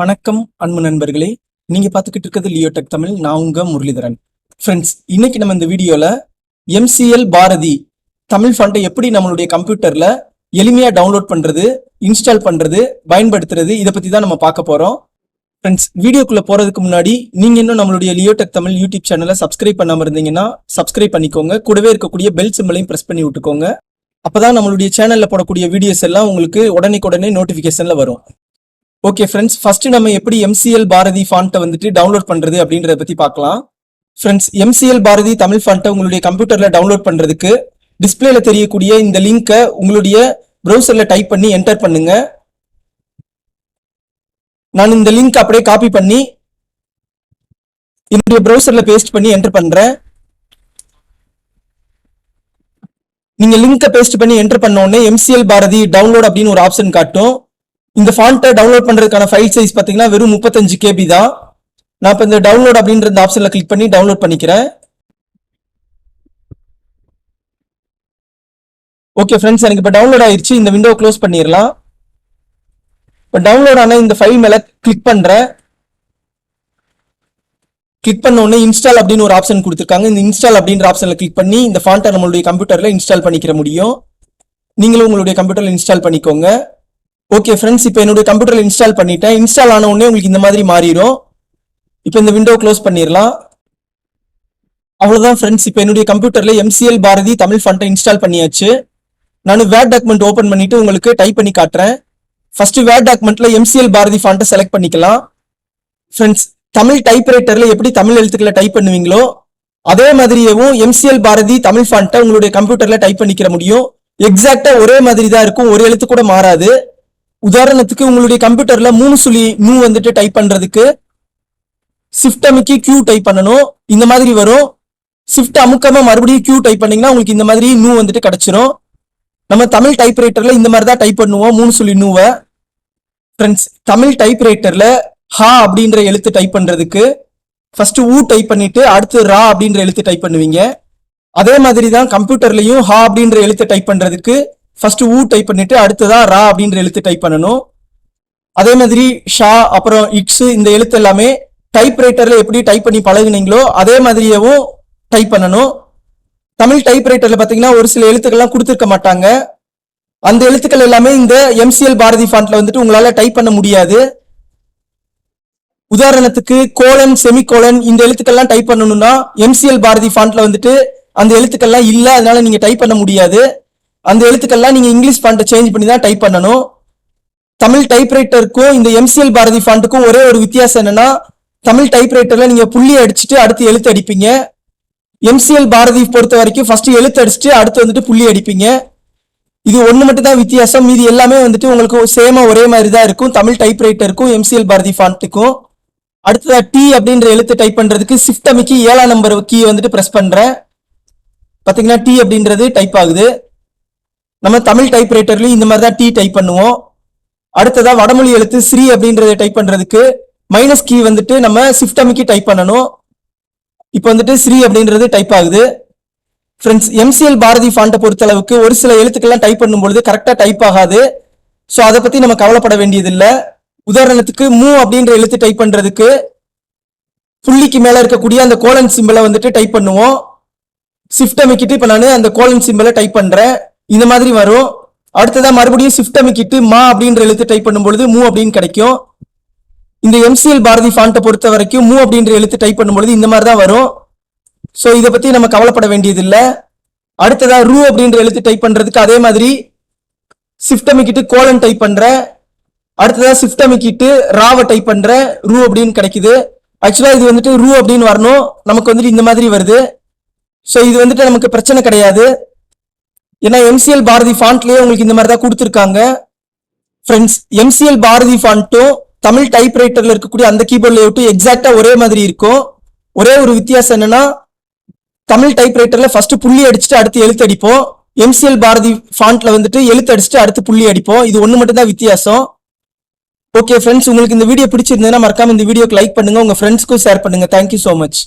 வணக்கம் அன்பு நண்பர்களே. நீங்க பார்த்துக்கிட்டு இருக்கிறது லியோடெக் தமிழ் நான் உங்க முரளிதரன். ஃப்ரெண்ட்ஸ் இன்னைக்கு நம்ம இந்த வீடியோல எம்சிஎல் பாரதி தமிழ் ஃபண்டை எப்படி நம்மளுடைய கம்ப்யூட்டர்ல எளிமையா டவுன்லோட் பண்றது இன்ஸ்டால் பண்றது பயன்படுத்துறது இதை பத்தி தான் நம்ம பார்க்க போறோம். ஃப்ரெண்ட்ஸ் வீடியோக்குள்ள போறதுக்கு முன்னாடி நீங்க இன்னும் நம்மளுடைய லியோடெக் தமிழ் யூடியூப் சேனலை சப்ஸ்கிரைப் பண்ணாம இருந்தீங்கன்னா சப்ஸ்கிரைப் பண்ணிக்கோங்க. கூடவே இருக்கக்கூடிய பெல் சிம்பிளையும் பிரஸ் பண்ணி விட்டுக்கோங்க. அப்பதான் நம்மளுடைய சேனல்ல போடக்கூடிய வீடியோஸ் எல்லாம் உங்களுக்கு உடனே நோட்டிபிகேஷன்ல வரும். ஓகே ஃப்ரெண்ட்ஸ் ஃபர்ஸ்ட் நம்ம எப்படி எம்சிஎல் பாரதி ஃபாண்ட்டை வந்துட்டு டவுன்லோட் பண்ணுறது அப்படின்றத பற்றி பார்க்கலாம். ஃப்ரெண்ட்ஸ் எம்சிஎல் பாரதி தமிழ் ஃபாண்ட்டை உங்களுடைய கம்ப்யூட்டரில் டவுன்லோட் பண்ணுறதுக்கு டிஸ்பிளேல தெரியக்கூடிய இந்த லிங்கை உங்களுடைய ப்ரௌசரில் டைப் பண்ணி என்டர் பண்ணுங்க. நான் இந்த லிங்க் அப்படியே காப்பி பண்ணி என்னுடைய ப்ரௌசரில் பேஸ்ட் பண்ணி என்டர் பண்ணுறேன் நீங்கள் லிங்கை பேஸ்ட் பண்ணி என்டர் பண்ணோடனே எம்சிஎல் பாரதி டவுன்லோட் அப்படின்னு ஒரு ஆப்ஷன் காட்டும். இந்த ஃபாண்ட்டை டவுன்லோட் பண்ணுறதுக்கான ஃபைல் சைஸ் பார்த்தீங்கன்னா வெறும் முப்பத்தஞ்சு கேபி தான். நான் இப்போ இந்த டவுன்லோட் அப்படின்ற இந்த ஆப்ஷனில் கிளிக் பண்ணி டவுன்லோட் பண்ணிக்கிறேன். ஓகே ஃப்ரெண்ட்ஸ் எனக்கு இப்போ டவுன்லோட் ஆயிடுச்சு இந்த விண்டோ க்ளோஸ் பண்ணிடலாம். இப்போ டவுன்லோட் ஆன இந்த ஃபைல் மேலே கிளிக் பண்ணுறேன் கிளிக் பண்ண உடனே இன்ஸ்டால் அப்படின்னு ஒரு ஆப்ஷன் கொடுத்துருக்காங்க. இந்த இன்ஸ்டால் அப்படின்ற ஆப்ஷனில் கிளிக் பண்ணி இந்த ஃபாண்ட்டை நம்மளுடைய கம்ப்யூட்டரில் இன்ஸ்டால் பண்ணிக்கிற முடியும். நீங்களும் உங்களுடைய கம்ப்யூட்டரில் இன்ஸ்டால் பண்ணிக்கோங்க. ஓகே ஃப்ரெண்ட்ஸ் இப்போ என்னுடைய கம்ப்யூட்டர்ல இன்ஸ்டால் பண்ணிட்டேன். இன்ஸ்டால் ஆன உடனே உங்களுக்கு இந்த மாதிரி மாறிடும் இப்போ இந்த விண்டோ க்ளோஸ் பண்ணிடலாம் அவ்வளோதான் ஃப்ரெண்ட்ஸ் இப்போ என்னுடைய கம்ப்யூட்டர்ல எம்சிஎல் பாரதி தமிழ் ஃபண்டை இன்ஸ்டால் பண்ணியாச்சு. நான் வேர்ட் டாக்குமெண்ட் ஓபன் பண்ணிட்டு உங்களுக்கு டைப் பண்ணி காட்டுறேன். ஃபர்ஸ்ட் வேர்ட் டாக்குமெண்ட்ல எம்சிஎல் பாரதி ஃபாண்ட்டை செலக்ட் பண்ணிக்கலாம். ஃப்ரெண்ட்ஸ் தமிழ் டைப்ரைட்டர்ல எப்படி தமிழ் எழுத்துக்களை டைப் பண்ணுவீங்களோ அதே மாதிரியேவும் எம்சிஎல் பாரதி தமிழ் ஃபாண்ட்டை உங்களுடைய கம்ப்யூட்டர்ல டைப் பண்ணிக்கிற முடியும். எக்ஸாக்டா ஒரே மாதிரி தான் இருக்கும். ஒரு எழுத்து கூட மாறாது. உதாரணத்துக்கு உங்களுடைய கம்ப்யூட்டர்ல மூணு சுழி நூ வந்துட்டு டைப் பண்றதுக்கு ஷிஃப்ட் அமுக்கி கியூ டைப் பண்ணணும். இந்த மாதிரி வரும். ஷிஃப்ட் அமுக்காம மறுபடியும் கியூ டைப் பண்ணீங்கன்னா உங்களுக்கு இந்த மாதிரி நூ வந்துட்டு கிடைச்சிரும். நம்ம தமிழ் டைப்ரைட்டர்ல இந்த மாதிரி தான் டைப் பண்ணுவோம் மூணு சுழி நூவை ஃப்ரெண்ட்ஸ் தமிழ் டைப்ரைட்டர்ல ஹா அப்படின்ற எழுத்து டைப் பண்றதுக்கு ஃபர்ஸ்ட் ஊ டைப் பண்ணிட்டு அடுத்து ரா அப்படின்ற எழுத்து டைப் பண்ணுவீங்க. அதே மாதிரி தான் கம்ப்யூட்டர்லயும் ஹா அப்படின்ற எழுத்து டைப் பண்றதுக்கு ஃபர்ஸ்ட் ஊ டைப் பண்ணிட்டு அடுத்ததா ரா அப்படின்ற எழுத்து டைப் பண்ணணும். அதே மாதிரி ஷா அப்புறம் இக்ஸ் இந்த எழுத்து எல்லாமே டைப் ரைட்டர்ல எப்படி டைப் பண்ணி பழகுனீங்களோ அதே மாதிரியேவும் டைப் பண்ணணும். தமிழ் டைப் ரைட்டர்ல பாத்தீங்கன்னா ஒரு சில எழுத்துக்கள்லாம் கொடுத்துருக்க மாட்டாங்க. அந்த எழுத்துக்கள் எல்லாமே இந்த எம்சிஎல் பாரதி ஃபாண்ட்ல வந்துட்டு உங்களால டைப் பண்ண முடியாது. உதாரணத்துக்கு கோலன் செமிகோலன் இந்த எழுத்துக்கள்லாம் டைப் பண்ணணும்னா எம்சிஎல் பாரதி ஃபாண்ட்ல வந்துட்டு அந்த எழுத்துக்கள்லாம் இல்ல அதனால நீங்க டைப் பண்ண முடியாது. அந்த எழுத்துக்கள்லாம் நீங்கள் இங்கிலீஷ் ஃபாண்ட்டை சேஞ்ச் பண்ணி தான் டைப் பண்ணணும். தமிழ் டைப்ரைட்டருக்கும் இந்த எம்சிஎல் பாரதி ஃபாண்ட்டுக்கும் ஒரே ஒரு வித்தியாசம் என்னன்னா தமிழ் டைப்ரைட்டரில் நீங்கள் புள்ளி அடிச்சுட்டு அடுத்து எழுத்து அடிப்பீங்க. எம்சிஎல் பாரதி பொறுத்த வரைக்கும் ஃபர்ஸ்ட் எழுத்து அடிச்சுட்டு அடுத்து வந்துட்டு புள்ளி அடிப்பீங்க. இது ஒன்று மட்டும் தான் வித்தியாசம். மீதி எல்லாமே வந்துட்டு உங்களுக்கு சேமா ஒரே மாதிரி தான் இருக்கும். தமிழ் டைப்ரைட்டருக்கும் எம்சிஎல் பாரதி ஃபாண்ட்டுக்கும் அடுத்ததாக டி அப்படின்ற எழுத்து டைப் பண்ணுறதுக்கு ஷிஃப்ட் அமைக்கி ஏழாம் நம்பர் கீ வந்துட்டு ப்ரெஸ் பண்ணுறேன் பார்த்தீங்கன்னா டி அப்படின்றது டைப் ஆகுது. நம்ம தமிழ் டைப்ரைட்டர்லயும் இந்த மாதிரி தான் டி டைப் பண்ணுவோம். அடுத்ததா வடமொழி எழுத்து ஸ்ரீ அப்படின்றத டைப் பண்றதுக்கு மைனஸ் கீ வந்துட்டு நம்ம ஷிஃப்ட் அமைக்கி டைப் பண்ணணும். இப்போ வந்துட்டு ஸ்ரீ அப்படின்றது டைப் ஆகுது. ஃப்ரெண்ட்ஸ் எம்சிஎல் பாரதி ஃபாண்ட்டை பொறுத்தளவுக்கு ஒரு சில எழுத்துக்கள்லாம் டைப் பண்ணும்பொழுது கரெக்டாக டைப் ஆகாது. ஸோ அதை பற்றி நம்ம கவலைப்பட வேண்டியதில்லை. உதாரணத்துக்கு மூ அப்படின்ற எழுத்து டைப் பண்ணுறதுக்கு புள்ளிக்கு மேலே இருக்கக்கூடிய அந்த கோலன் சிம்பிளை வந்துட்டு டைப் பண்ணுவோம். ஷிஃப்ட் அமைக்கிட்டு இப்போ நான் அந்த கோலன் சிம்பிளை டைப் பண்ணுறேன் இந்த மாதிரி வரும். அடுத்ததா மறுபடியும் ஷிஃப்ட் அமைக்கிட்டு மா அப்படின்ற எழுத்து டைப் பண்ணும்பொழுது மூ அப்படின்னு கிடைக்கும். இந்த எம்சிஎல் பாரதி ஃபாண்ட்டை பொறுத்த வரைக்கும் மூ அப்படின்ற எழுத்து டைப் பண்ணும்பொழுது இந்த மாதிரி தான் வரும். ஸோ இதை பத்தி நம்ம கவலைப்பட வேண்டியதில்லை. அடுத்ததா ரூ அப்படின்ற எழுத்து டைப் பண்றதுக்கு அதே மாதிரி ஷிஃப்ட் அமைக்கிட்டு கோலன் டைப் பண்ணுற அடுத்ததா ஷிஃப்ட் அமைக்கிட்டு ராவை டைப் பண்றேன் ரூ அப்படின்னு கிடைக்குது. ஆக்சுவலா இது வந்துட்டு ரூ அப்படின்னு வரணும். நமக்கு வந்துட்டு இந்த மாதிரி வருது. ஸோ இது வந்துட்டு நமக்கு பிரச்சனை கிடையாது. ஏன்னா எம்சிஎல் பாரதி ஃபாண்ட்லயே உங்களுக்கு இந்த மாதிரி தான் கொடுத்துருக்காங்க friends M C L Bharathi ஃபாண்ட்டும் Tamil டைப்ரைட்டர்ல இருக்கக்கூடிய அந்த கீபோர்ட் லேஅவுட்டும் எக்ஸாக்டா ஒரே மாதிரி இருக்கும். ஒரே ஒரு வித்தியாசம் என்னன்னா தமிழ் டைப்ரைட்டர்ல ஃபர்ஸ்ட் புள்ளி அடிச்சுட்டு அடுத்து எழுத்து அடிப்போம். எம்சிஎல் பாரதி ஃபாண்ட்ல வந்துட்டு எழுத்து அடிச்சுட்டு அடுத்து புள்ளி அடிப்போம். இது ஒன்று மட்டும் தான் வித்தியாசம். ஓகே ஃப்ரெண்ட்ஸ் உங்களுக்கு இந்த வீடியோ பிடிச்சிருந்ததுன்னா மறக்காம இந்த வீடியோக்கு லைக் பண்ணுங்க. உங்க ஃப்ரெண்ட்ஸ்க்கும் ஷேர் பண்ணுங்க. Thank you so much